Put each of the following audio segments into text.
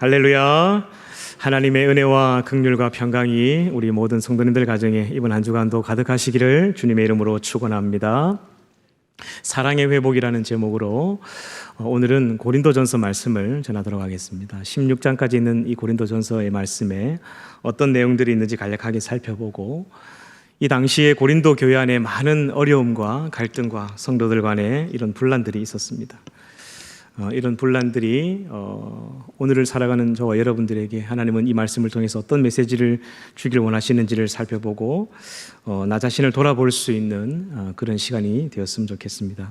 할렐루야. 하나님의 은혜와 긍휼과 평강이 우리 모든 성도님들 가정에 이번 한 주간도 가득하시기를 주님의 이름으로 축원합니다. 사랑의 회복이라는 제목으로 어, 오늘은 고린도전서 말씀을 전하도록 하겠습니다. 16장까지 있는 이 고린도전서의 말씀에 어떤 내용들이 있는지 간략하게 살펴보고 이 당시에 고린도 교회 안에 많은 어려움과 갈등과 성도들 간에 이런 분란들이 있었습니다. 어, 이런 분란들이 어, 오늘을 살아가는 저와 여러분들에게 하나님은 이 말씀을 통해서 어떤 메시지를 주길 원하시는지를 살펴보고 어, 나 자신을 돌아볼 수 있는 어, 그런 시간이 되었으면 좋겠습니다.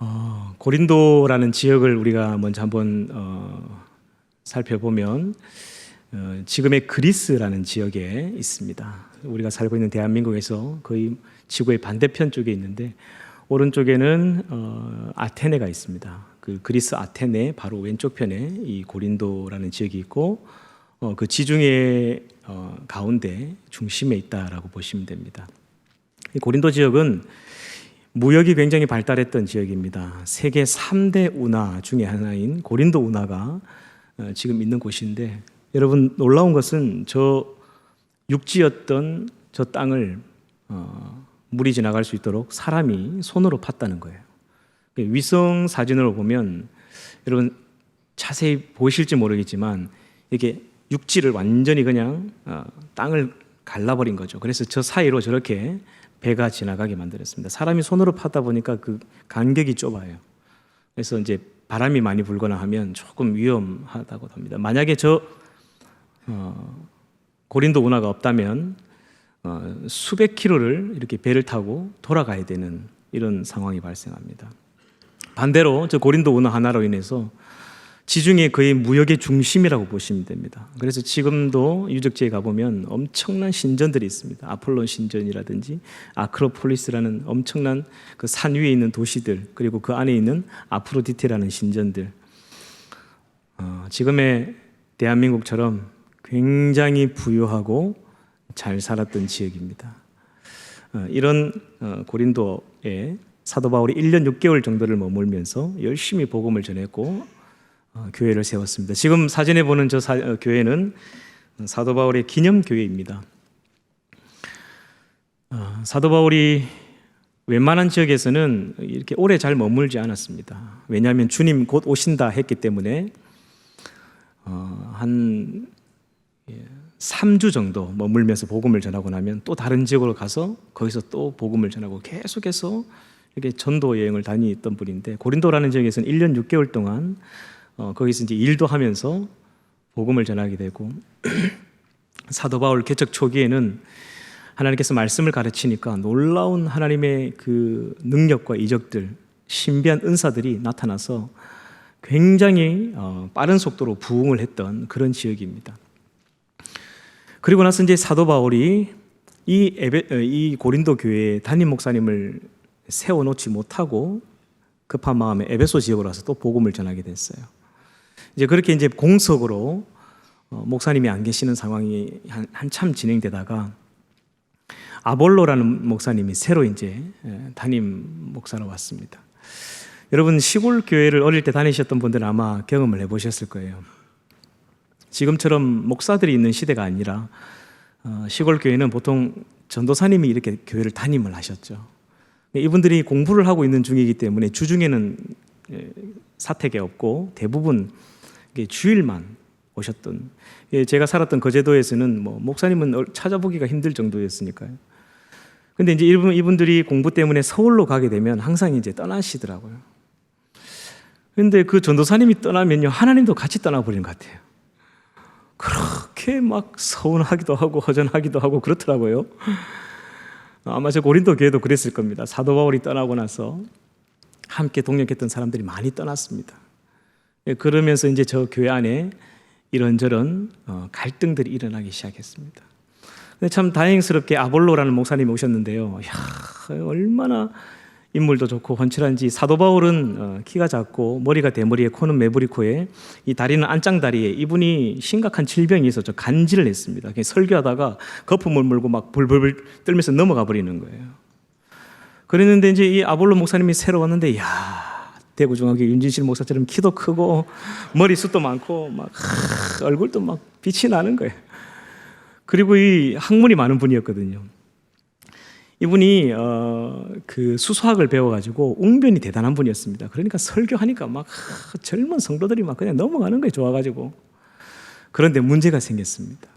어, 고린도라는 지역을 우리가 먼저 한번 어, 살펴보면 어, 지금의 그리스라는 지역에 있습니다. 우리가 살고 있는 대한민국에서 거의 지구의 반대편 쪽에 있는데 오른쪽에는 어, 아테네가 있습니다. 그 그리스 아테네 바로 왼쪽 편에 이 고린도라는 지역이 있고 어, 그 지중해 어, 가운데 중심에 있다라고 보시면 됩니다. 이 고린도 지역은 무역이 굉장히 발달했던 지역입니다. 세계 3대 운하 중에 하나인 고린도 운하가 어, 지금 있는 곳인데 여러분 놀라운 것은 저 육지였던 저 땅을 어, 물이 지나갈 수 있도록 사람이 손으로 팠다는 거예요. 위성 사진으로 보면 여러분 자세히 보실지 모르겠지만 이게 육지를 완전히 그냥 어, 땅을 갈라버린 거죠. 그래서 저 사이로 저렇게 배가 지나가게 만들었습니다. 사람이 손으로 파다 보니까 그 간격이 좁아요. 그래서 이제 바람이 많이 불거나 하면 조금 위험하다고 합니다. 만약에 저 어, 고린도 운하가 없다면 어, 수백 킬로를 이렇게 배를 타고 돌아가야 되는 이런 상황이 발생합니다. 반대로 저 고린도 운하 하나로 인해서 지중해 거의 무역의 중심이라고 보시면 됩니다. 그래서 지금도 유적지에 가보면 엄청난 신전들이 있습니다. 아폴론 신전이라든지 아크로폴리스라는 엄청난 그 산 위에 있는 도시들 그리고 그 안에 있는 아프로디테라는 신전들 어, 지금의 대한민국처럼 굉장히 부유하고 잘 살았던 지역입니다. 어, 이런 어, 고린도에 사도 바울이 1년 6개월 정도를 머물면서 열심히 복음을 전했고 어, 교회를 세웠습니다. 지금 사진에 보는 저 사, 어, 교회는 사도 바울의 기념 교회입니다. 어, 사도 바울이 웬만한 지역에서는 이렇게 오래 잘 머물지 않았습니다. 왜냐하면 주님 곧 오신다 했기 때문에 어, 한 3주 정도 머물면서 복음을 전하고 나면 또 다른 지역으로 가서 거기서 또 복음을 전하고 계속해서 이렇게 전도 여행을 다니던 분인데 고린도라는 지역에서는 1년 6개월 동안 어, 거기서 이제 일도 하면서 복음을 전하게 되고 사도 바울 개척 초기에는 하나님께서 말씀을 가르치니까 놀라운 하나님의 그 능력과 이적들, 신비한 은사들이 나타나서 굉장히 어, 빠른 속도로 부흥을 했던 그런 지역입니다. 그리고 나서 이제 사도 바울이 이, 에베, 어, 이 고린도 교회에 담임 목사님을 세워놓지 못하고 급한 마음에 에베소 지역으로 와서 또 복음을 전하게 됐어요. 이제 그렇게 이제 공석으로 어, 목사님이 안 계시는 상황이 한, 한참 진행되다가 아볼로라는 목사님이 새로 이제 담임 목사로 왔습니다. 여러분 시골 교회를 어릴 때 다니셨던 분들은 아마 경험을 해보셨을 거예요. 지금처럼 목사들이 있는 시대가 아니라 어, 시골 교회는 보통 전도사님이 이렇게 교회를 담임을 하셨죠. 이분들이 공부를 하고 있는 중이기 때문에 주중에는 예, 사택에 없고 대부분 주일만 오셨던 예, 제가 살았던 거제도에서는 뭐 목사님은 찾아보기가 힘들 정도였으니까요. 근데 이제 이분 이분들이 공부 때문에 서울로 가게 되면 항상 이제 떠나시더라고요. 근데 그 전도사님이 떠나면요 하나님도 같이 떠나버리는 것 같아요. 그렇게 막 서운하기도 하고 허전하기도 하고 그렇더라고요. 아마 저 고린도 교회도 그랬을 겁니다. 사도 바울이 떠나고 나서 함께 동역했던 사람들이 많이 떠났습니다. 예, 그러면서 이제 저 교회 안에 이런저런 어, 갈등들이 일어나기 시작했습니다. 근데 참 다행스럽게 아볼로라는 목사님이 오셨는데요. 야, 얼마나 인물도 좋고 훤칠한지 사도 바울은 어, 키가 작고 머리가 대머리에 코는 메브리코에 이 다리는 안짱다리에 이분이 심각한 질병이 있어서 간질을 했습니다. 설교하다가 거품을 물고 막 불불불 떨면서 넘어가 버리는 거예요. 그랬는데 이제 이 아볼로 목사님이 새로 왔는데 야 대구중학교 윤진실 목사처럼 키도 크고 머리숱도 많고 막 하, 얼굴도 막 빛이 나는 거예요. 그리고 이 학문이 많은 분이었거든요. 이분이 어, 그 수수학을 배워가지고 웅변이 대단한 분이었습니다. 그러니까 설교하니까 막 하, 젊은 성도들이 막 그냥 넘어가는 거예요. 좋아가지고 그런데 문제가 생겼습니다.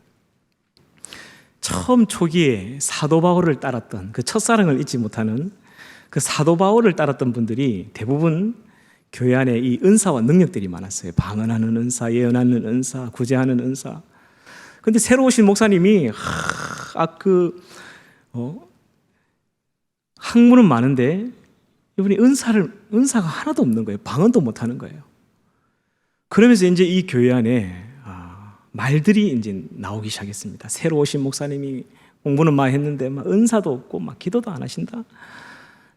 처음 초기에 사도 바울을 따랐던 그 첫사랑을 잊지 못하는 그 사도 바울을 따랐던 분들이 대부분 교회 안에 이 은사와 능력들이 많았어요. 방언하는 은사, 예언하는 은사, 구제하는 은사. 근데 새로 오신 목사님이 아그 어, 학문은 많은데 이분이 은사를 은사가 하나도 없는 거예요. 방언도 못 하는 거예요. 그러면서 이제 이 교회 안에 아, 말들이 이제 나오기 시작했습니다. 새로 오신 목사님이 공부는 많이 했는데 막 은사도 없고 막 기도도 안 하신다.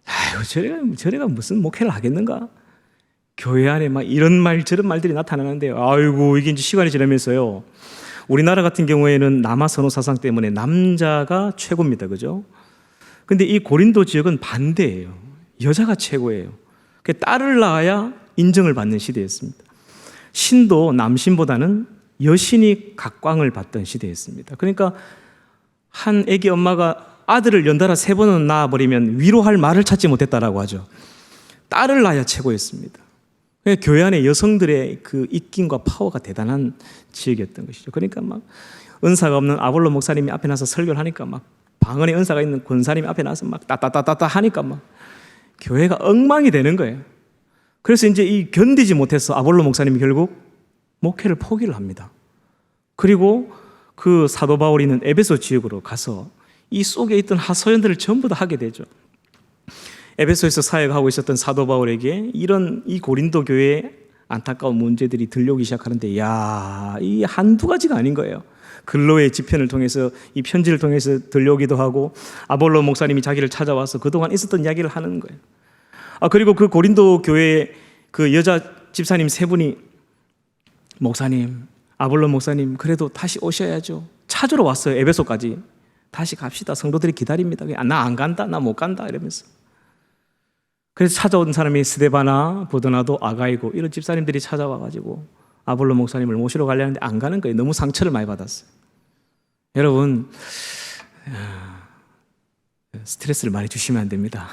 아유, 저래가 저래가 무슨 목회를 하겠는가? 교회 안에 막 이런 말 저런 말들이 나타나는데 아이고 이게 이제 시간이 지나면서요. 우리나라 같은 경우에는 남아 선호 사상 때문에 남자가 최고입니다. 그죠? 근데 이 고린도 지역은 반대예요. 여자가 최고예요. 그 딸을 낳아야 인정을 받는 시대였습니다. 신도 남신보다는 여신이 각광을 받던 시대였습니다. 그러니까 한 애기 엄마가 아들을 연달아 세 번은 낳아버리면 위로할 말을 찾지 못했다라고 하죠. 딸을 낳아야 최고였습니다. 그러니까 교회 안에 여성들의 그 입김과 파워가 대단한 지역이었던 것이죠. 그러니까 막 은사가 없는 아볼로 목사님이 앞에 나서 설교를 하니까 막 방언의 은사가 있는 권사님이 앞에 나서 막 따따따따따 하니까 막 교회가 엉망이 되는 거예요. 그래서 이제 이 견디지 못해서 아볼로 목사님이 결국 목회를 포기를 합니다. 그리고 그 사도 바울이 있는 에베소 지역으로 가서 이 속에 있던 하소연들을 전부 다 하게 되죠. 에베소에서 사역하고 있었던 사도 바울에게 이런 이 고린도 교회의 안타까운 문제들이 들려오기 시작하는데 야, 이 한두 가지가 아닌 거예요. 글로의 지편을 통해서 이 편지를 통해서 들려오기도 하고 아볼로 목사님이 자기를 찾아와서 그동안 있었던 이야기를 하는 거예요. 아 그리고 그 고린도 교회 그 여자 집사님 세 분이 목사님, 아볼로 목사님 그래도 다시 오셔야죠. 찾으러 왔어요. 에베소까지. 다시 갑시다. 성도들이 기다립니다. 나 안 간다. 나 못 간다. 이러면서. 그래서 찾아온 사람이 스데바나, 보드나도, 아가이고 이런 집사님들이 찾아와 가지고 아볼로 목사님을 모시러 가려는데 안 가는 거예요. 너무 상처를 많이 받았어요. 여러분 스트레스를 많이 주시면 안 됩니다.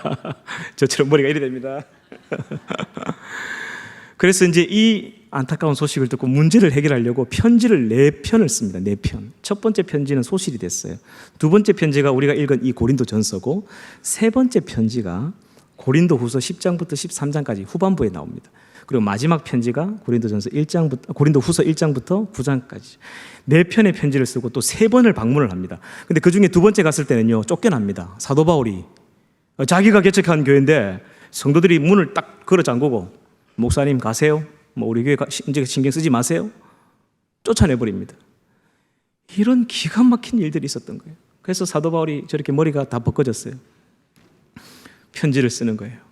저처럼 머리가 이래 됩니다. 그래서 이제 이 안타까운 소식을 듣고 문제를 해결하려고 편지를 네 편을 씁니다. 네 편. 첫 번째 편지는 소실이 됐어요. 두 번째 편지가 우리가 읽은 이 고린도 전서고 세 번째 편지가 고린도 후서 10장부터 13장까지 후반부에 나옵니다. 그리고 마지막 편지가 고린도전서 1장부터 고린도 후서 1장부터 9장까지 네 편의 편지를 쓰고 또 세 번을 방문을 합니다. 근데 그 중에 두 번째 갔을 때는요 쫓겨납니다. 사도 바울이 자기가 개척한 교회인데 성도들이 문을 딱 걸어 잠그고 목사님 가세요. 뭐 우리 교회 이제 신경 쓰지 마세요. 쫓아내 버립니다. 이런 기가 막힌 일들이 있었던 거예요. 그래서 사도 바울이 저렇게 머리가 다 벗겨졌어요. 편지를 쓰는 거예요.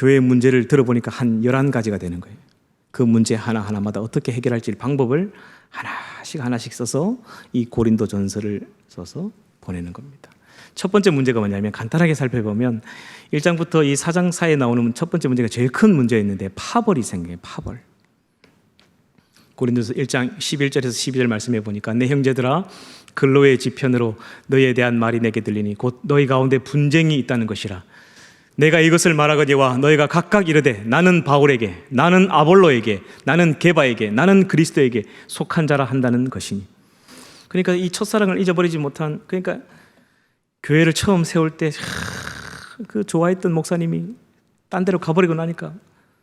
교회 문제를 들어보니까 한 11가지가 되는 거예요. 그 문제 하나하나마다 어떻게 해결할지 방법을 하나씩 하나씩 써서 이 고린도 전서를 써서 보내는 겁니다. 첫 번째 문제가 뭐냐면 간단하게 살펴보면 1장부터 이 4장 사이에 나오는 첫 번째 문제가 제일 큰 문제였는데 파벌이 생겨요. 파벌. 고린도서 1장 11절에서 12절 말씀해 보니까 내 형제들아 근로의 지편으로 너희에 대한 말이 내게 들리니 곧 너희 가운데 분쟁이 있다는 것이라 내가 이것을 말하거니와 너희가 각각 이르되 나는 바울에게 나는 아볼로에게 나는 게바에게 나는 그리스도에게 속한 자라 한다는 것이니 그러니까 이 첫사랑을 잊어버리지 못한 그러니까 교회를 처음 세울 때 그 좋아했던 목사님이 딴 데로 가버리고 나니까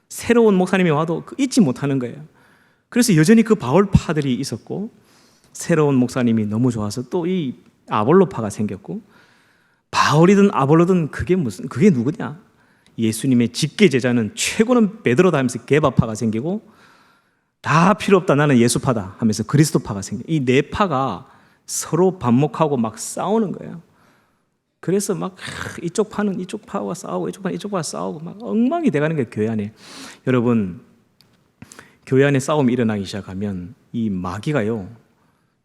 새로운 목사님이 와도 그 잊지 못하는 거예요. 그래서 여전히 그 바울파들이 있었고 새로운 목사님이 너무 좋아서 또 이 아볼로파가 생겼고 바울이든 아볼로든 그게 무슨 그게 누구냐? 예수님의 직계 제자는 최고는 베드로다 하면서 개바파가 생기고 다 필요 없다 나는 예수파다 하면서 그리스도파가 생겨. 이 네 파가 서로 반목하고 막 싸우는 거예요. 그래서 막 이쪽 파는 이쪽 파와 싸우고 이쪽 파는 이쪽 파와 싸우고 막 엉망이 돼가는 게 교회 안에. 여러분 교회 안에 싸움이 일어나기 시작하면 이 마귀가요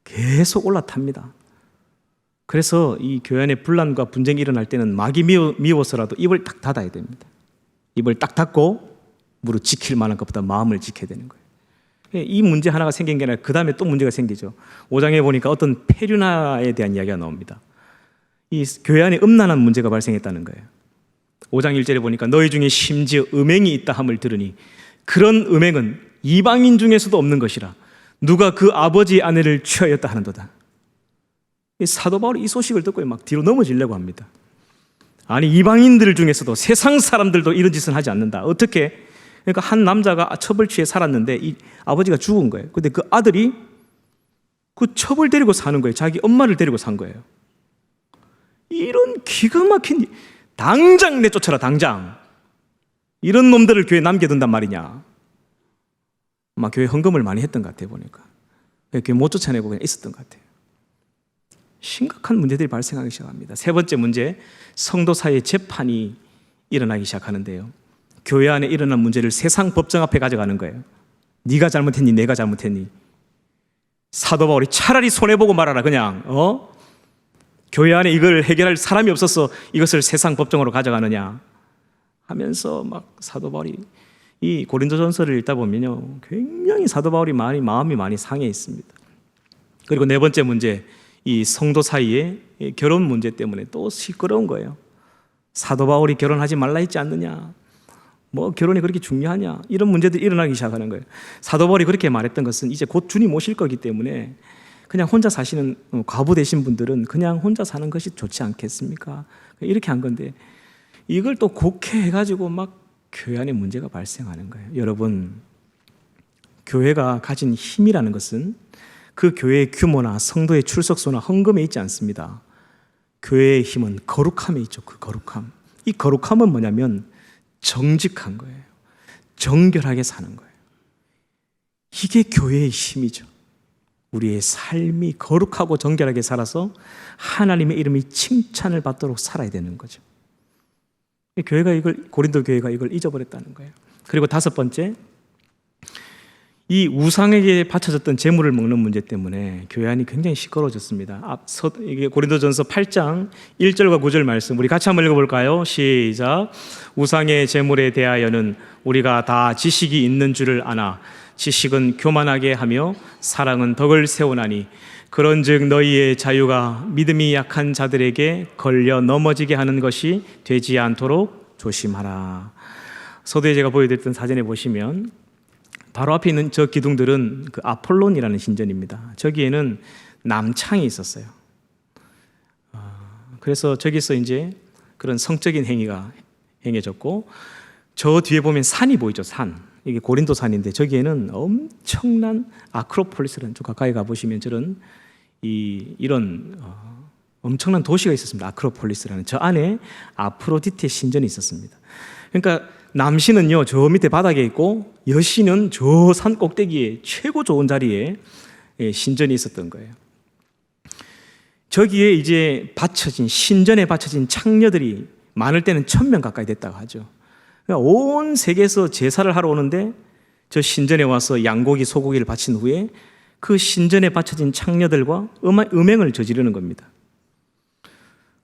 계속 올라탑니다. 그래서 이 교회 안에 분란과 분쟁이 일어날 때는 마귀 미워, 미워 서라도 입을 딱 닫아야 됩니다. 입을 딱 닫고 무릇 지킬 만한 것보다 마음을 지켜야 되는 거예요. 이 문제 하나가 생긴 게 아니라 그 다음에 또 문제가 생기죠. 5장에 보니까 어떤 폐륜화에 대한 이야기가 나옵니다. 이 교회 안에 음란한 문제가 발생했다는 거예요. 5장 1절에 보니까 너희 중에 심지어 음행이 있다 함을 들으니 그런 음행은 이방인 중에서도 없는 것이라 누가 그 아버지의 아내를 취하였다 하는도다. 이 사도 바울이 이 소식을 듣고 막 뒤로 넘어지려고 합니다. 아니 이방인들 중에서도 세상 사람들도 이런 짓은 하지 않는다. 어떻게? 그러니까 한 남자가 첩을 취해 살았는데 이 아버지가 죽은 거예요. 근데 그 아들이 그 첩을 데리고 사는 거예요. 자기 엄마를 데리고 산 거예요. 이런 기가 막힌 일. 당장 내쫓아라 당장. 이런 놈들을 교회 남겨둔단 말이냐. 아마 교회 헌금을 많이 했던 것 같아요 보니까. 교회 못 쫓아내고 그냥 있었던 것 같아요. 심각한 문제들이 발생하기 시작합니다. 세 번째 문제, 성도 사이의 재판이 일어나기 시작하는데요. 교회 안에 일어난 문제를 세상 법정 앞에 가져가는 거예요. 네가 잘못했니, 내가 잘못했니. 사도 바울이 차라리 손해 보고 말아라 그냥 어 교회 안에 이걸 해결할 사람이 없어서 이것을 세상 법정으로 가져가느냐 하면서 막 사도 바울이 이 고린도전서를 읽다 보면요 굉장히 사도 바울이 많이 마음이 많이 상해 있습니다. 그리고 네 번째 문제 이 성도 사이에 결혼 문제 때문에 또 시끄러운 거예요. 사도 바울이 결혼하지 말라 했지 않느냐? 뭐 결혼이 그렇게 중요하냐? 이런 문제들이 일어나기 시작하는 거예요. 사도 바울이 그렇게 말했던 것은 이제 곧 주님 오실 거기 때문에 그냥 혼자 사시는 어, 과부 되신 분들은 그냥 혼자 사는 것이 좋지 않겠습니까? 이렇게 한 건데 이걸 또 곡해 가지고 막 교회 안에 문제가 발생하는 거예요. 여러분 교회가 가진 힘이라는 것은 그 교회의 규모나 성도의 출석소나 헌금에 있지 않습니다. 교회의 힘은 거룩함에 있죠. 그 거룩함. 이 거룩함은 뭐냐면 정직한 거예요. 정결하게 사는 거예요. 이게 교회의 힘이죠. 우리의 삶이 거룩하고 정결하게 살아서 하나님의 이름이 칭찬을 받도록 살아야 되는 거죠. 교회가 이걸 고린도 교회가 이걸 잊어버렸다는 거예요. 그리고 다섯 번째 이 우상에게 바쳐졌던 재물을 먹는 문제 때문에 교회 안이 굉장히 시끄러워졌습니다. 앞 서 이게 고린도전서 8장 1절과 9절 말씀 우리 같이 한번 읽어볼까요? 시작. 우상의 재물에 대하여는 우리가 다 지식이 있는 줄을 아나 지식은 교만하게 하며 사랑은 덕을 세우나니 그런즉 너희의 자유가 믿음이 약한 자들에게 걸려 넘어지게 하는 것이 되지 않도록 조심하라. 서두에 제가 보여드렸던 사진에 보시면 바로 앞에 있는 저 기둥들은 그 아폴론이라는 신전입니다. 저기에는 남창이 있었어요. 아, 그래서 저기서 이제 그런 성적인 행위가 행해졌고 저 뒤에 보면 산이 보이죠. 산. 이게 고린도 산인데 저기에는 엄청난 아크로폴리스라는 저 가까이 가 보시면 저런 이 이런 어, 엄청난 도시가 있었습니다. 아크로폴리스라는 저 안에 아프로디테 신전이 있었습니다. 그러니까 남신은요 저 밑에 바닥에 있고 여신은 저 산 꼭대기에 최고 좋은 자리에 예, 신전이 있었던 거예요. 저기에 이제 바쳐진 신전에 바쳐진 창녀들이 많을 때는 천 명 가까이 됐다고 하죠. 그러니까 온 세계에서 제사를 하러 오는데 저 신전에 와서 양고기 소고기를 바친 후에 그 신전에 바쳐진 창녀들과 음행을 저지르는 겁니다.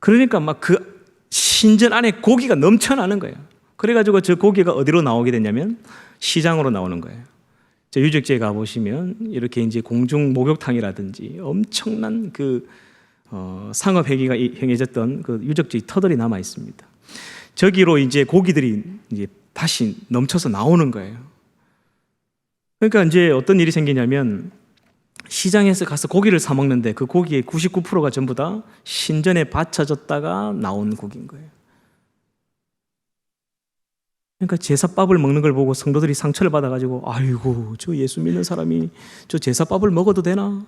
그러니까 막 그 신전 안에 고기가 넘쳐나는 거예요. 그래가지고 저 고기가 어디로 나오게 됐냐면 시장으로 나오는 거예요. 저 유적지에 가보시면 이렇게 이제 공중 목욕탕이라든지 엄청난 그 어, 상업 회기가 행해졌던 그 유적지 터들이 남아 있습니다. 저기로 이제 고기들이 이제 다시 넘쳐서 나오는 거예요. 그러니까 이제 어떤 일이 생기냐면 시장에서 가서 고기를 사 먹는데 그 고기의 99%가 전부 다 신전에 바쳐졌다가 나온 고기인 거예요. 그러니까 제사밥을 먹는 걸 보고 성도들이 상처를 받아가지고 아이고 저 예수 믿는 사람이 저 제사밥을 먹어도 되나?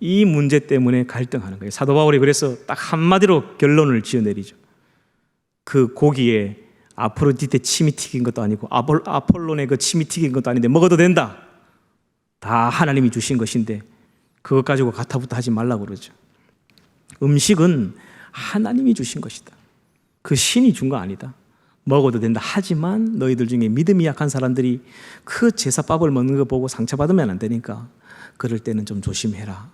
이 문제 때문에 갈등하는 거예요. 사도 바울이 그래서 딱 한마디로 결론을 지어내리죠. 그 고기에 아프로디테 침이 튀긴 것도 아니고 아폴, 아폴론의 그 침이 튀긴 것도 아닌데 먹어도 된다. 다 하나님이 주신 것인데 그것 가지고 가타부타 하지 말라고 그러죠. 음식은 하나님이 주신 것이다. 그 신이 준 거 아니다. 먹어도 된다. 하지만 너희들 중에 믿음이 약한 사람들이 그 제사밥을 먹는 거 보고 상처받으면 안 되니까 그럴 때는 좀 조심해라.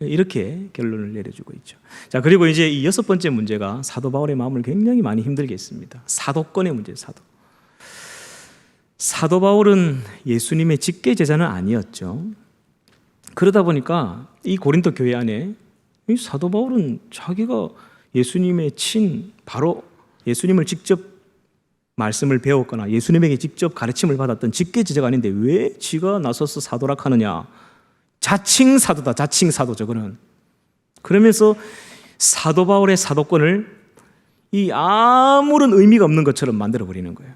이렇게 결론을 내려주고 있죠. 자, 그리고 이제 이 여섯 번째 문제가 사도 바울의 마음을 굉장히 많이 힘들게 했습니다. 사도권의 문제, 사도. 사도 바울은 예수님의 직계 제자는 아니었죠. 그러다 보니까 이 고린도 교회 안에 이 사도 바울은 자기가 예수님의 친 바로 예수님을 직접 말씀을 배웠거나 예수님에게 직접 가르침을 받았던 직계 제자가 아닌데 왜 지가 나서서 사도락 하느냐? 자칭 사도다. 자칭 사도죠. 그는 그러면서 사도 바울의 사도권을 이 아무런 의미가 없는 것처럼 만들어 버리는 거예요.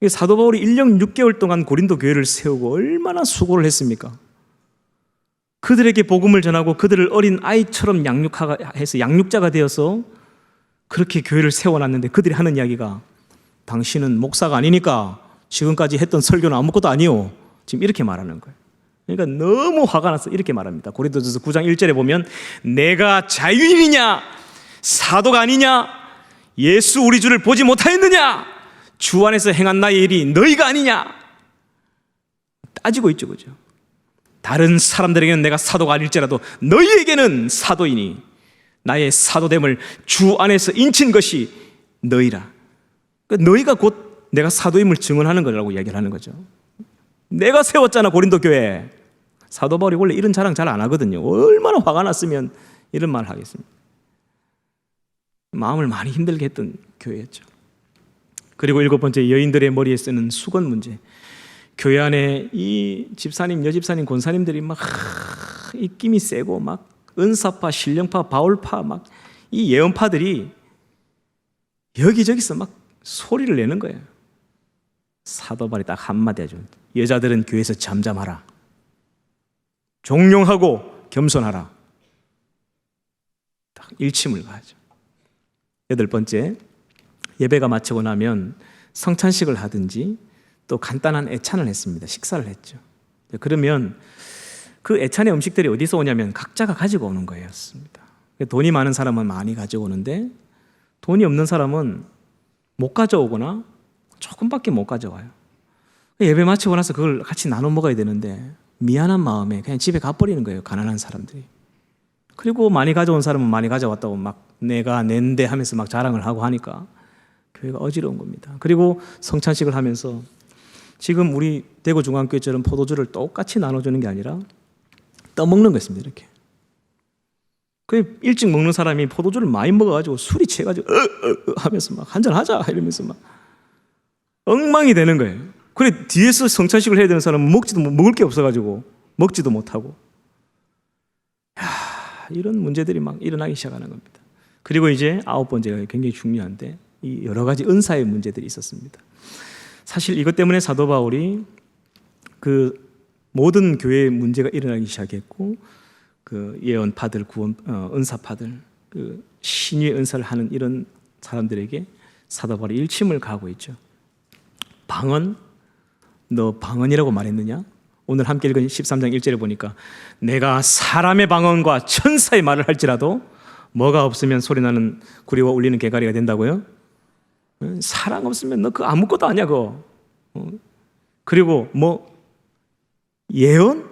이 사도 바울이 1년 6개월 동안 고린도 교회를 세우고 얼마나 수고를 했습니까? 그들에게 복음을 전하고 그들을 어린 아이처럼 양육해서 양육자가 되어서 그렇게 교회를 세워놨는데 그들이 하는 이야기가 당신은 목사가 아니니까 지금까지 했던 설교는 아무것도 아니요. 지금 이렇게 말하는 거예요. 그러니까 너무 화가 나서 이렇게 말합니다. 고린도전서 9장 1절에 보면 내가 자유인이냐 사도가 아니냐 예수 우리 주를 보지 못하였느냐 주 안에서 행한 나의 일이 너희가 아니냐 따지고 있죠. 그죠? 다른 사람들에게는 내가 사도가 아닐지라도 너희에게는 사도이니 나의 사도됨을 주 안에서 인친 것이 너희라. 그러니까 너희가 곧 내가 사도임을 증언하는 거라고 이야기를 하는 거죠. 내가 세웠잖아 고린도 교회. 사도 바울이 원래 이런 자랑 잘 안 하거든요. 얼마나 화가 났으면 이런 말 하겠습니다. 마음을 많이 힘들게 했던 교회였죠. 그리고 일곱 번째 여인들의 머리에 쓰는 수건 문제. 교회 안에 이 집사님, 여집사님, 권사님들이 막 하, 입김이 세고 막 은사파, 신령파, 바울파 막 이 예언파들이 여기저기서 막 소리를 내는 거예요. 사도발이 딱 한마디 하죠. 여자들은 교회에서 잠잠하라. 종용하고 겸손하라. 딱 일침을 가죠. 여덟 번째, 예배가 마치고 나면 성찬식을 하든지 또 간단한 애찬을 했습니다. 식사를 했죠. 그러면 그 애찬의 음식들이 어디서 오냐면 각자가 가지고 오는 거였습니다. 돈이 많은 사람은 많이 가져오는데 돈이 없는 사람은 못 가져오거나 조금밖에 못 가져와요. 예배 마치고 나서 그걸 같이 나눠 먹어야 되는데 미안한 마음에 그냥 집에 가버리는 거예요. 가난한 사람들이. 그리고 많이 가져온 사람은 많이 가져왔다고 막 내가 낸데 하면서 막 자랑을 하고 하니까 교회가 어지러운 겁니다. 그리고 성찬식을 하면서 지금 우리 대구 중앙교회처럼 포도주를 똑같이 나눠주는 게 아니라 떠먹는 것입니다. 이렇게. 그 일찍 먹는 사람이 포도주를 많이 먹어가지고 술이 취해가지고 으, 으, 으 하면서 막 한잔 하자 이러면서 막 엉망이 되는 거예요. 그래 뒤에서 성찬식을 해야 되는 사람은 먹지도 못- 먹을 게 없어가지고 먹지도 못하고 야, 이런 문제들이 막 일어나기 시작하는 겁니다. 그리고 이제 아홉 번째가 굉장히 중요한데 이 여러 가지 은사의 문제들이 있었습니다. 사실 이것 때문에 사도 바울이 그 모든 교회에 문제가 일어나기 시작했고 그 예언파들, 구원 어, 은사파들, 그 신의 은사를 하는 이런 사람들에게 사도 바울이 일침을 가고 있죠. 방언, 너 방언이라고 말했느냐? 오늘 함께 읽은 13장 1절에 보니까 내가 사람의 방언과 천사의 말을 할지라도 뭐가 없으면 소리나는 구리와 울리는 개가리가 된다고요? 응? 사랑 없으면 너 그 아무것도 아니야 그거. 어? 그리고 뭐 예언?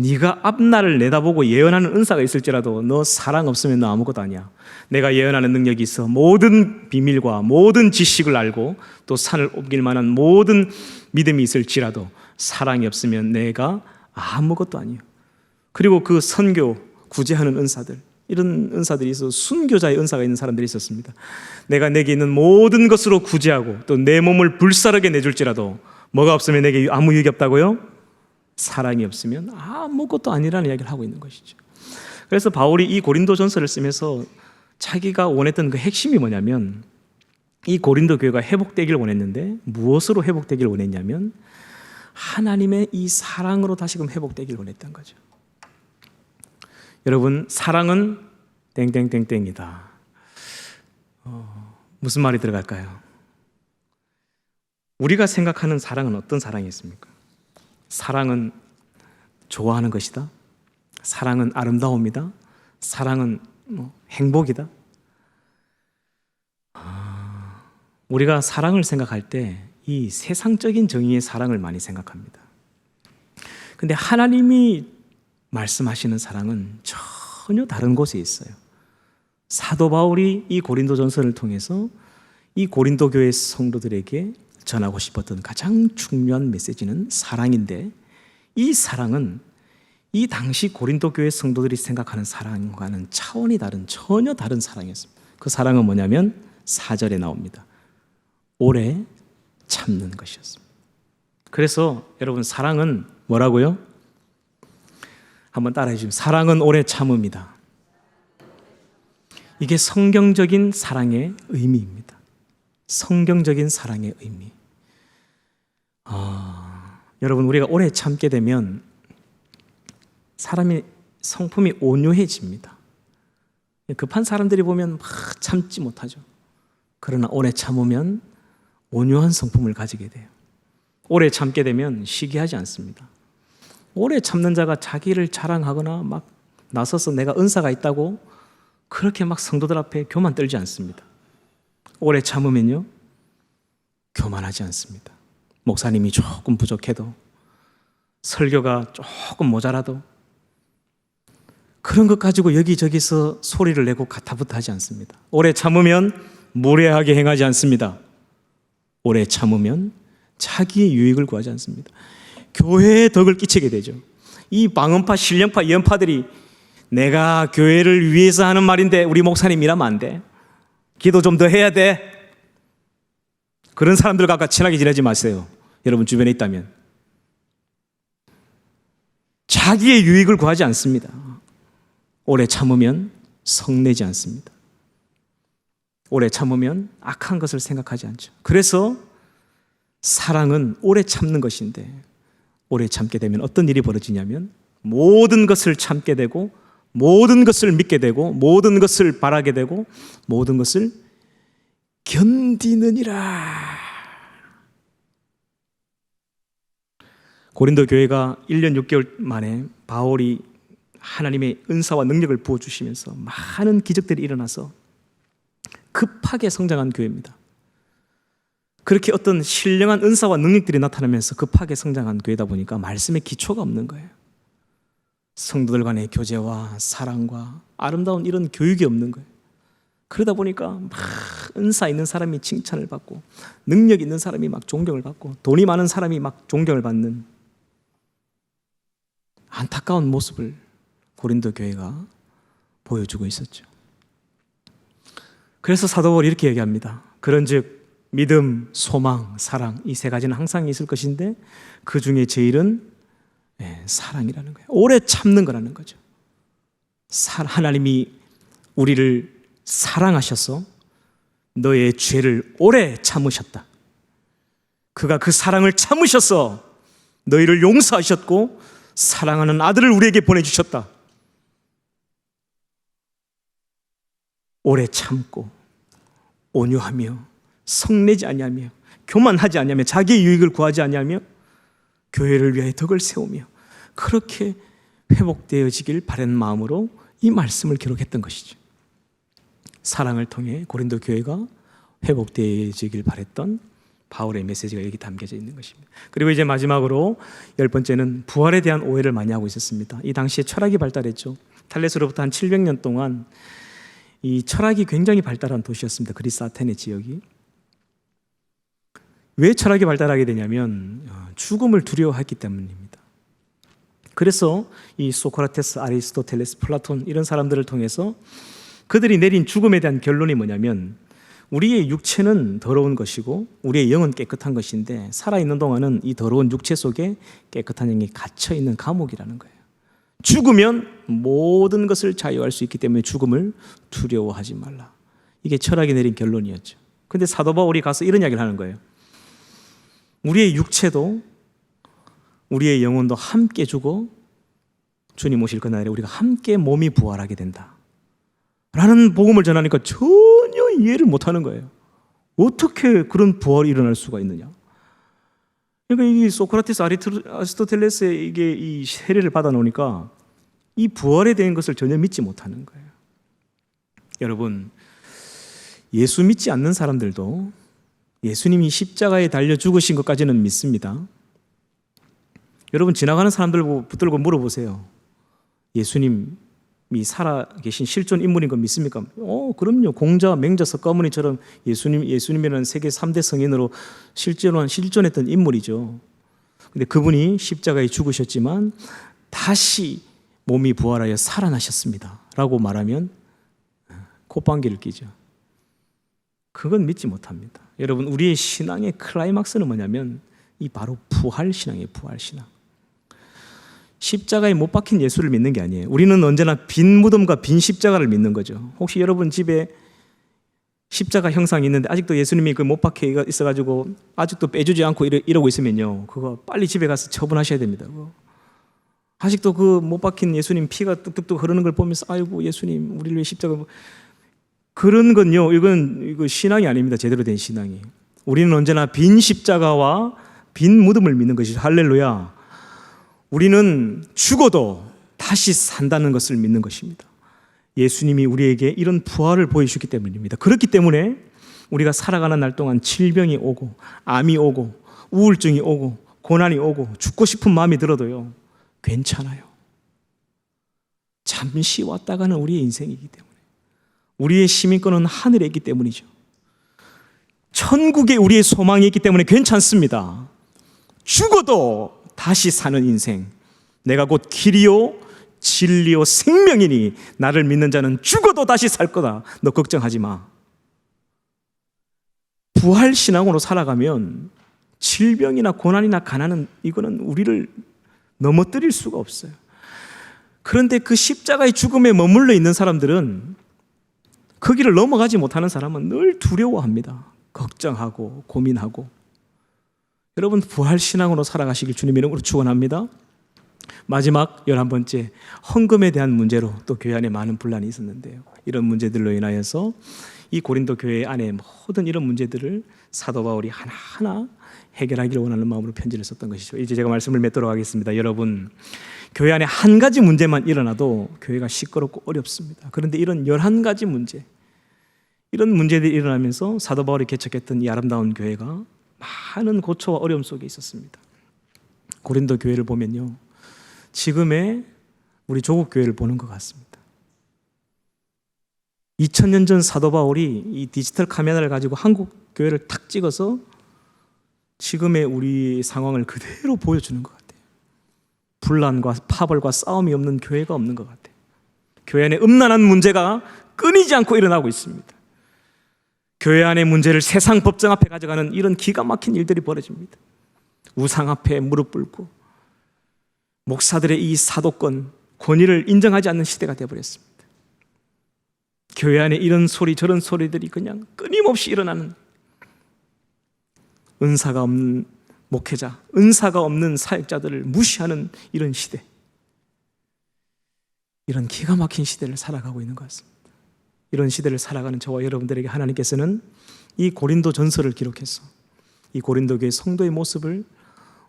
네가 앞날을 내다보고 예언하는 은사가 있을지라도 너 사랑 없으면 너 아무것도 아니야. 내가 예언하는 능력이 있어 모든 비밀과 모든 지식을 알고 또 산을 옮길 만한 모든 믿음이 있을지라도 사랑이 없으면 내가 아무것도 아니야. 그리고 그 선교 구제하는 은사들 이런 은사들이 있어 순교자의 은사가 있는 사람들이 있었습니다. 내가 내게 있는 모든 것으로 구제하고 또 내 몸을 불사르게 내줄지라도 뭐가 없으면 내게 아무 유익이 없다고요? 사랑이 없으면 아무것도 아니라는 이야기를 하고 있는 것이죠. 그래서 바울이 이 고린도 전서를 쓰면서 자기가 원했던 그 핵심이 뭐냐면 이 고린도 교회가 회복되길 원했는데 무엇으로 회복되길 원했냐면 하나님의 이 사랑으로 다시금 회복되길 원했던 거죠. 여러분 사랑은 땡땡땡땡이다. 어, 무슨 말이 들어갈까요? 우리가 생각하는 사랑은 어떤 사랑이 있습니까? 사랑은 좋아하는 것이다. 사랑은 아름다움이다. 사랑은 뭐 행복이다. 아, 우리가 사랑을 생각할 때 이 세상적인 정의의 사랑을 많이 생각합니다. 근데 하나님이 말씀하시는 사랑은 전혀 다른 곳에 있어요. 사도 바울이 이 고린도 전서를 통해서 이 고린도 교회 성도들에게 전하고 싶었던 가장 중요한 메시지는 사랑인데 이 사랑은 이 당시 고린도 교회 성도들이 생각하는 사랑과는 차원이 다른 전혀 다른 사랑이었습니다. 그 사랑은 뭐냐면 4절에 나옵니다. 오래 참는 것이었습니다. 그래서 여러분 사랑은 뭐라고요? 한번 따라해 주시면 사랑은 오래 참음이다. 이게 성경적인 사랑의 의미입니다. 성경적인 사랑의 의미. 아, 여러분 우리가 오래 참게 되면 사람이 성품이 온유해집니다. 급한 사람들이 보면 막 참지 못하죠. 그러나 오래 참으면 온유한 성품을 가지게 돼요. 오래 참게 되면 시기하지 않습니다. 오래 참는 자가 자기를 자랑하거나 막 나서서 내가 은사가 있다고 그렇게 막 성도들 앞에 교만 떨지 않습니다. 오래 참으면요, 교만하지 않습니다. 목사님이 조금 부족해도, 설교가 조금 모자라도, 그런 것 가지고 여기저기서 소리를 내고 가타부타 하지 않습니다. 오래 참으면 무례하게 행하지 않습니다. 오래 참으면 자기의 유익을 구하지 않습니다. 교회에 덕을 끼치게 되죠. 이 방언파, 신령파, 연파들이 내가 교회를 위해서 하는 말인데 우리 목사님이라면 안 돼. 기도 좀 더 해야 돼. 그런 사람들과 친하게 지내지 마세요. 여러분 주변에 있다면. 자기의 유익을 구하지 않습니다. 오래 참으면 성내지 않습니다. 오래 참으면 악한 것을 생각하지 않죠. 그래서 사랑은 오래 참는 것인데 오래 참게 되면 어떤 일이 벌어지냐면 모든 것을 참게 되고 모든 것을 믿게 되고 모든 것을 바라게 되고 모든 것을 견디느니라. 고린도 교회가 1년 6개월 만에 바울이 하나님의 은사와 능력을 부어 주시면서 많은 기적들이 일어나서 급하게 성장한 교회입니다. 그렇게 어떤 신령한 은사와 능력들이 나타나면서 급하게 성장한 교회다 보니까 말씀의 기초가 없는 거예요. 성도들 간의 교제와 사랑과 아름다운 이런 교육이 없는 거예요. 그러다 보니까 막 은사 있는 사람이 칭찬을 받고 능력 있는 사람이 막 존경을 받고 돈이 많은 사람이 막 존경을 받는 안타까운 모습을 고린도 교회가 보여주고 있었죠. 그래서 사도 바울이 이렇게 얘기합니다. 그런즉 믿음, 소망, 사랑 이 세 가지는 항상 있을 것인데 그 중에 제일은 예, 사랑이라는 거예요. 오래 참는 거라는 거죠. 하나님이 우리를 사랑하셔서 너의 죄를 오래 참으셨다. 그가 그 사랑을 참으셔서 너희를 용서하셨고 사랑하는 아들을 우리에게 보내주셨다. 오래 참고 온유하며 성내지 아니하며 교만하지 아니하며 자기의 유익을 구하지 아니하며 교회를 위하여 덕을 세우며 그렇게 회복되어지길 바라는 마음으로 이 말씀을 기록했던 것이죠. 사랑을 통해 고린도 교회가 회복되어지길 바랬던 바울의 메시지가 여기 담겨져 있는 것입니다. 그리고 이제 마지막으로 열 번째는 부활에 대한 오해를 많이 하고 있었습니다. 이 당시에 철학이 발달했죠. 탈레스로부터 한 700년 동안 이 철학이 굉장히 발달한 도시였습니다. 그리스 아테네 지역이. 왜 철학이 발달하게 되냐면 어, 죽음을 두려워했기 때문입니다. 그래서 이 소크라테스, 아리스토텔레스, 플라톤 이런 사람들을 통해서 그들이 내린 죽음에 대한 결론이 뭐냐면 우리의 육체는 더러운 것이고 우리의 영은 깨끗한 것인데 살아 있는 동안은 이 더러운 육체 속에 깨끗한 영이 갇혀 있는 감옥이라는 거예요. 죽으면 모든 것을 자유할 수 있기 때문에 죽음을 두려워하지 말라. 이게 철학이 내린 결론이었죠. 근데 사도 바울이 가서 이런 이야기를 하는 거예요. 우리의 육체도 우리의 영혼도 함께 죽어 주님 오실 그날에 우리가 함께 몸이 부활하게 된다. 라는 복음을 전하니까 전혀 이해를 못 하는 거예요. 어떻게 그런 부활이 일어날 수가 있느냐? 그러니까 이 소크라테스 아리스토텔레스의 이게 이 세례를 받아 놓으니까 이 부활에 대한 것을 전혀 믿지 못하는 거예요. 여러분, 예수 믿지 않는 사람들도 예수님이 십자가에 달려 죽으신 것까지는 믿습니다. 여러분 지나가는 사람들 붙들고 물어보세요. 예수님 살아 계신 실존 인물인 거 믿습니까? 어, 그럼요. 공자, 맹자, 석가모니처럼 예수님 예수님이라는 세계 3대 성인으로 실제로 실존했던 인물이죠. 근데 그분이 십자가에 죽으셨지만 다시 몸이 부활하여 살아나셨습니다 라고 말하면 콧방귀를 끼죠. 그건 믿지 못합니다. 여러분 우리의 신앙의 클라이막스는 뭐냐면 이 바로 부활 신앙이에요. 부활 신앙. 십자가에 못 박힌 예수를 믿는 게 아니에요. 우리는 언제나 빈 무덤과 빈 십자가를 믿는 거죠. 혹시 여러분 집에 십자가 형상이 있는데 아직도 예수님이 그 못 박혀 있어가지고 아직도 빼주지 않고 이러, 이러고 있으면요. 그거 빨리 집에 가서 처분하셔야 됩니다. 아직도 그 못 박힌 예수님 피가 뚝뚝뚝 흐르는 걸 보면서 아이고 예수님 우리를 위해 십자가 뭐 그런 건요. 이건 이거 신앙이 아닙니다. 제대로 된 신앙이. 우리는 언제나 빈 십자가와 빈 무덤을 믿는 것이죠. 할렐루야. 우리는 죽어도 다시 산다는 것을 믿는 것입니다. 예수님이 우리에게 이런 부활을 보여주기 때문입니다. 그렇기 때문에 우리가 살아가는 날 동안 질병이 오고 암이 오고 우울증이 오고 고난이 오고 죽고 싶은 마음이 들어도요. 괜찮아요. 잠시 왔다 가는 우리의 인생이기 때문에 우리의 시민권은 하늘에 있기 때문이죠. 천국에 우리의 소망이 있기 때문에 괜찮습니다. 죽어도 다시 사는 인생. 내가 곧 길이요 진리요 생명이니 나를 믿는 자는 죽어도 다시 살 거다. 너 걱정하지 마. 부활 신앙으로 살아가면 질병이나 고난이나 가난은 이거는 우리를 넘어뜨릴 수가 없어요. 그런데 그 십자가의 죽음에 머물러 있는 사람들은 그 길을 넘어가지 못하는 사람은 늘 두려워합니다. 걱정하고 고민하고. 여러분 부활 신앙으로 살아가시길 주님 이름으로 축원합니다. 마지막 열한 번째 헌금에 대한 문제로 또 교회 안에 많은 분란이 있었는데요. 이런 문제들로 인하여서 이 고린도 교회 안에 모든 이런 문제들을 사도 바울이 하나하나 해결하기를 원하는 마음으로 편지를 썼던 것이죠. 이제 제가 말씀을 맺도록 하겠습니다. 여러분, 교회 안에 한 가지 문제만 일어나도 교회가 시끄럽고 어렵습니다. 그런데 이런 열한 가지 문제, 이런 문제들이 일어나면서 사도 바울이 개척했던 이 아름다운 교회가 많은 고초와 어려움 속에 있었습니다. 고린도 교회를 보면요. 지금의 우리 조국 교회를 보는 것 같습니다. 2000년 전 사도 바울이 이 디지털 카메라를 가지고 한국 교회를 탁 찍어서 지금의 우리 상황을 그대로 보여주는 것 같아요. 분란과 파벌과 싸움이 없는 교회가 없는 것 같아요. 교회 안에 음란한 문제가 끊이지 않고 일어나고 있습니다. 교회 안의 문제를 세상 법정 앞에 가져가는 이런 기가 막힌 일들이 벌어집니다. 우상 앞에 무릎 꿇고 목사들의 이 사도권 권위를 인정하지 않는 시대가 되어버렸습니다. 교회 안에 이런 소리 저런 소리들이 그냥 끊임없이 일어나는 은사가 없는 목회자, 은사가 없는 사역자들을 무시하는 이런 시대. 이런 기가 막힌 시대를 살아가고 있는 것 같습니다. 이런 시대를 살아가는 저와 여러분들에게 하나님께서는 이 고린도 전설을 기록해서 이 고린도 교회 성도의 모습을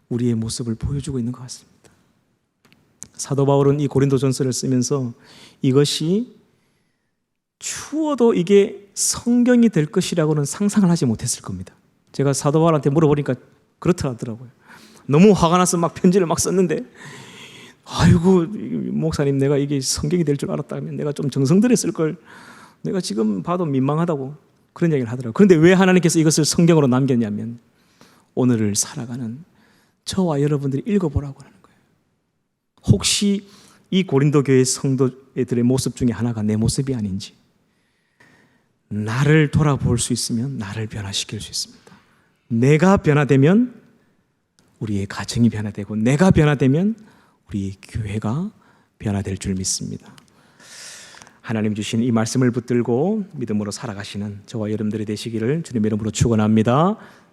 우리의 모습을 보여주고 있는 것 같습니다. 사도 바울은 이 고린도 전설을 쓰면서 이것이 추워도 이게 성경이 될 것이라고는 상상을 하지 못했을 겁니다. 제가 사도 바울한테 물어보니까 그렇더라고요. 너무 화가 나서 막 편지를 막 썼는데 아이고 목사님 내가 이게 성경이 될 줄 알았다면 내가 좀 정성 들였을 걸 내가 지금 봐도 민망하다고 그런 얘기를 하더라고요. 그런데 왜 하나님께서 이것을 성경으로 남겼냐면 오늘을 살아가는 저와 여러분들이 읽어보라고 하는 거예요. 혹시 이 고린도 교회 성도들의 모습 중에 하나가 내 모습이 아닌지 나를 돌아볼 수 있으면 나를 변화시킬 수 있습니다. 내가 변화되면 우리의 가정이 변화되고 내가 변화되면 우리 교회가 변화될 줄 믿습니다. 하나님 주신 이 말씀을 붙들고 믿음으로 살아가시는 저와 여러분들이 되시기를 주님 이름으로 축원합니다.